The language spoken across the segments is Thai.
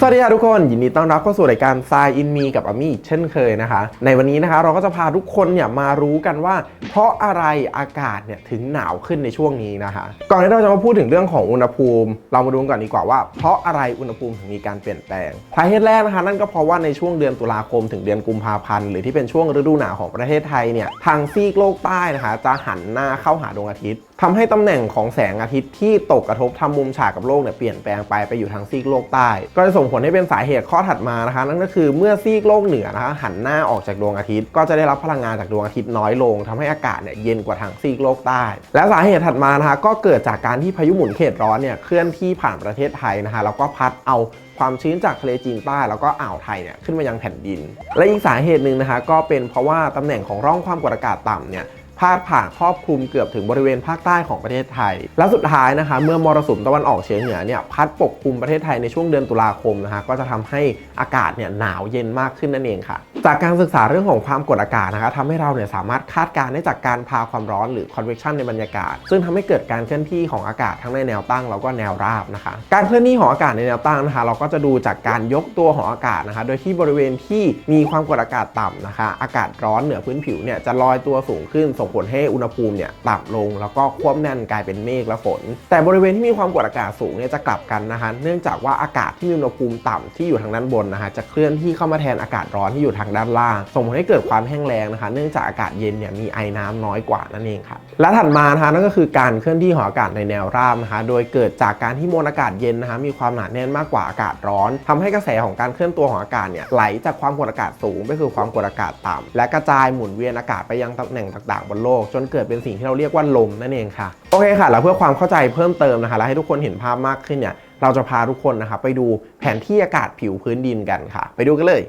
สวัสดีค่ะทุกคน ยินดีต้อนรับเข้าสู่รายการ s ายอินมีกับอามี่เช่นเคยนะคะ ในวันนี้นะคะเราก็จะพาทุกคนเนี่ยมารู้กันว่า ราะอะไรอากาศเนี่ยถึงหนาวขึ้นในช่วงนี้นะคะก่อนที่เราจะมาพูดถึงเรื่องของอุณหภูมิ เรามาดูกันก่อนดีกว่าว่า เพราะอะไรอุณหภูมิถึงมีการเปลี่ยนแปลงสาเหตุแรกนะคะนั่นก็เพราะว่าในช่วงเดือนตุลาคมถึงเดือนกุมภาพันธ์หรือที่เป็นช่วงฤดูหนาวของประเทศไทยเนี่ยทางซีกโลกใต้นะคะจะหันหน้าเข้าหาดวงอาทิตย์ทำให้ตำแหน่งของแสงอาทิตย์ที่ตกกระทบทำมุมฉากกับโลกเนี่ยเปลี่ยนแปลงไปไปอยู่ทางซีกโลกใต้ ก็จะส่งผลให้เป็นสาเหตุข้อถัดมานะคะ นั่นก็คือเมื่อซีกโลกเหนือนะคะหันหน้าออกจากดวงอาทิตย์ ก็จะได้รับพลังงานจากดวงอาทิตย์น้อยลงทำให้อากาศเนี่ยเย็นกว่าทางซีกโลกใต้ และสาเหตุถัดมานะคะก็เกิดจากการที่พายุหมุนเขตร้อนเนี่ยเคลื่อนที่ผ่านประเทศไทยนะคะแล้วก็พัดเอาความชื้นจากทะเลจีนใต้แล้วก็อ่าวไทยเนี่ยขึ้นมายังแผ่นดิน และอีกสาเหตุหนึ่งนะคะก็เป็นเพราะว่าตำแหน่งของร่องความกดอากาศต่ำเนี่ย พาดผ่านครอบคลุมเกือบถึงบริเวณภาคใต้ของประเทศไทย และสุดท้ายนะคะเมื่อมรสุมตะวันออกเฉียงเหนือเนี่ยพัดปกคลุมประเทศไทยในช่วงเดือนตุลาคมนะคะก็จะทำให้อากาศเนี่ยหนาวเย็นมากขึ้นนั่นเองค่ะ จากการศึกษาเรื่องของความกดอากาศนะคะทำให้เราเนี่ยสามารถคาดการณ์ได้จากการพาความร้อนหรือ convection ในบรรยากาศ ซึ่งทำให้เกิดการเคลื่อนที่ของอากาศทั้งในแนวตั้งแล้วก็แนวราบนะคะ การเคลื่อนที่ของอากาศในแนวตั้งนะคะ เราก็จะดูจากการยกตัวของอากาศนะคะ โดยที่บริเวณที่มีความกดอากาศต่ำนะคะ อากาศร้อนเหนือพื้นผิวเนี่ยจะลอยตัวสูงขึ้นส่งผลให้อุณหภูมิเนี่ยต่ำลง แล้วก็ควบแน่นกลายเป็นเมฆและฝน แต่บริเวณที่มีความกดอากาศสูงเนี่ยจะกลับกันนะฮะเนื่องจากว่าอากาศที่มีอุณหภูมิต่ำที่อยู่ทางด้านบนนะฮะจะเคลื่อนที่เข้ามาแทนอากาศร้อนที่อยู่ทางด้านล่าง ส่งผลให้เกิดความแห้งแล้งนะคะ เนื่องจากอากาศเย็นเนี่ยมีไอน้ำน้อยกว่านั่นเองค่ะ และถัดมานะคะนั่นก็คือการเคลื่อนที่ของอากาศในแนวราบนะคะโดยเกิดจากการที่มวลอากาศเย็นนะคะมีความหนาแน่นมากกว่าอากาศร้อนทำให้กระแสของการเคลื่อนตัวของอากาศเนี่ยไหลจากความกดอากาศสูงไปสู่ความกดอากาศต่ำและกระจายหมุนเวียนอากาศไปยังตำแหน่งต่างๆบนโลก จนเกิดเป็นสิ่งที่เราเรียกว่าลมนั่นเองค่ะโอเคค่ะแล้วเพื่อความเข้าใจเพิ่มเติมนะคะและให้ทุกคนเห็นภาพมากขึ้นเนี่ยเราจะพาทุกคนนะคะไปดูแผนที่อากาศผิวพื้นดินกันค่ะ ไปดูกันเลย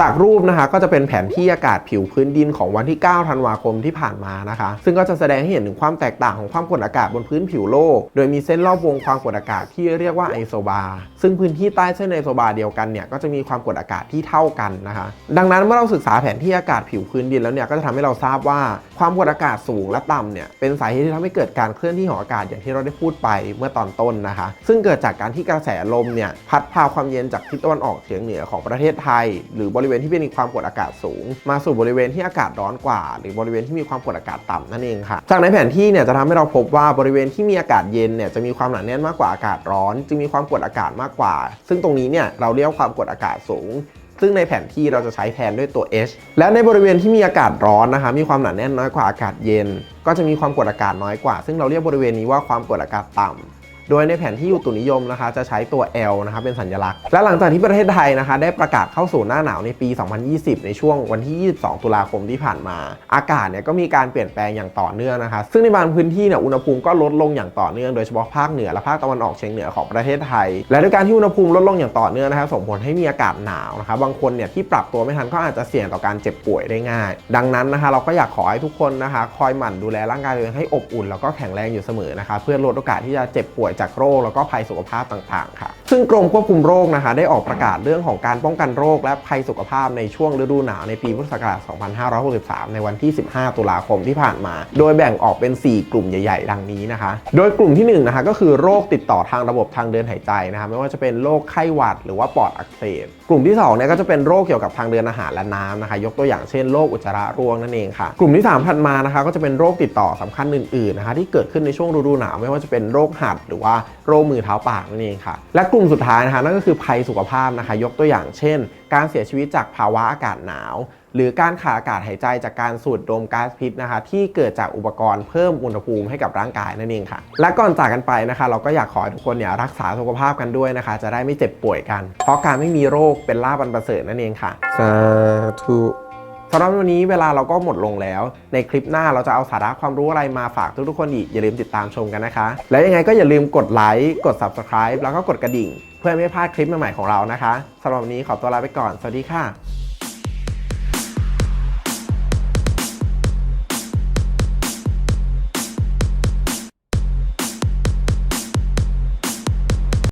จากรูปนะคะก็จะเป็นแผนที่อากาศผิวพื้นดินของวันที่ 9 ธันวาคมที่ผ่านมานะคะ ซึ่งก็จะแสดงให้เห็นถึงความแตกต่างของความกดอากาศบนพื้นผิวโลก โดยมีเส้นรอบวงความกดอากาศที่เรียกว่าไอโซบาร์ซึ่งพื้นที่ใต้เส้นไอโซบาร์เดียวกันเนี่ยก็จะมีความกดอากาศที่เท่ากันนะคะ ดังนั้นเมื่อเราศึกษาแผนที่อากาศผิวพื้นดินแล้วเนี่ยก็จะทำให้เราทราบว่า ความกดอากาศสูงและต่ำเนี่ยเป็นสาเหตุที่ทำให้เกิดการเคลื่อนที่ของอากาศอย่างที่เราได้พูดไปเมื่อตอนต้นนะคะ ซึ่งเกิดจากการที่กระแสลมเนี่ยพัดพาความเย็นจากทิศตะวันออกเฉียงเหนือของประเทศไทย หรือบริเวณที่มีความกดอากาศสูง มาสู่บริเวณที่อากาศร้อนกว่า หรือบริเวณที่มีความกดอากาศต่ำนั่นเองค่ะ จากในแผนที่เนี่ยจะทำให้เราพบว่าบริเวณที่มีอากาศเย็นเนี่ยจะมีความหนาแน่นมากกว่าอากาศร้อน จึงมีความกดอากาศมากกว่า ซึ่งตรงนี้เนี่ยเราเรียกว่าความกดอากาศสูง ซึ่งในแผนที่เราจะใช้แทนด้วยตัว H และในบริเวณที่มีอากาศร้อนนะคะ มีความหนาแน่นน้อยกว่าอากาศเย็น ก็จะมีความกดอากาศน้อยกว่า ซึ่งเราเรียกบริเวณนี้ว่าความกดอากาศต่ำ โดยในแผนที่อุตุนิยมนะคะจะใช้ตัว L นะคะเป็นสัญลักษณ์ และหลังจากที่ประเทศไทยนะคะได้ประกาศเข้าสู่หน้าหนาวในปี 2020 ในช่วงวันที่ 22 ตุลาคมที่ผ่านมา อากาศเนี่ยก็มีการเปลี่ยนแปลงอย่างต่อเนื่องนะคะ ซึ่งในบางพื้นที่เนี่ยอุณหภูมิก็ลดลงอย่างต่อเนื่องโดยเฉพาะภาคเหนือและภาคตะวันออกเฉียงเหนือของประเทศไทย และด้วยการที่อุณหภูมิลดลงอย่างต่อเนื่องนะคะส่งผลให้มีอากาศหนาวนะคะบางคนเนี่ยที่ปรับตัวไม่ทันก็อาจจะเสี่ยงต่อการเจ็บป่วยได้ง่าย ดังนั้นนะคะเราก็อยากขอให้ทุกคนนะคะ คอยหมั่นดูแลร่างกายตัวเองให้อบอุ่นแล้วก็แข็งแรงอยู่เสมอนะคะเพื่อลดโอกาสที่จะเจ็บป่วยจากโรคแล้วก็ภัยสุขภาพต่างๆค่ะ ซึ่งกรมควบคุมโรคนะคะ ได้ออกประกาศเรื่องของการป้องกันโรคและภัยสุขภาพในช่วงฤดูหนาวในปีพุทธศักราช 2563 ในวันที่ 15 ตุลาคมที่ผ่านมา โดยแบ่งออกเป็น 4 กลุ่มใหญ่ ๆ ดังนี้นะคะ โดยกลุ่มที่1นะคะก็คือโรคติดต่อทางระบบทางเดินหายใจนะคะไม่ว่าจะเป็นโรคไข้หวัด หรือว่าปอดอักเสบกลุ่มที่2เนี่ยก็จะเป็นโรคเกี่ยวกับทางเดินอาหารและน้ำนะคะ ยกตัวอย่างเช่นโรคอุจจาระร่วงนั่นเองค่ะ กลุ่มที่3ถัดมานะคะก็จะเป็นโรคติดต่อสำคัญอื่นๆนะคะที่เกิดขึ้นในช่วงฤดูหนาวไม่ว่าจะเป็นโรคหัดหรือว่าโรคมือเท้าปากนั่นเองค่ะ และกลุ่มสุดท้ายนะคะนั่นก็คือภัยสุขภาพนะคะ ยกตัวอย่างเช่น การเสียชีวิตจากภาวะอากาศหนาว หรือการขาดอากาศหายใจจากการสูดดมก๊าซพิษนะคะ ที่เกิดจากอุปกรณ์เพิ่มอุณหภูมิให้กับร่างกายนั่นเองค่ะ และก่อนจากกันไปนะคะ เราก็อยากขอให้ทุกคนเนี่ยรักษาสุขภาพกันด้วยนะคะ จะได้ไม่เจ็บป่วยกัน เพราะการไม่มีโรคเป็นลาบันประเสริฐนั่นเองค่ะสาธุ สำหรับวันนี้เวลาเราก็หมดลงแล้ว ในคลิปหน้าเราจะเอาสาระความรู้อะไรมาฝากทุกๆคนอีก อย่าลืมติดตามชมกันนะคะ และยังไงก็อย่าลืมกดไลค์กด subscribe แล้วก็กดกระดิ่ง เพื่อไม่พลาดคลิปใหม่ๆของเรานะคะสำหรับวันนี้ขอตัวลาไปก่อน สวัสดีค่ะ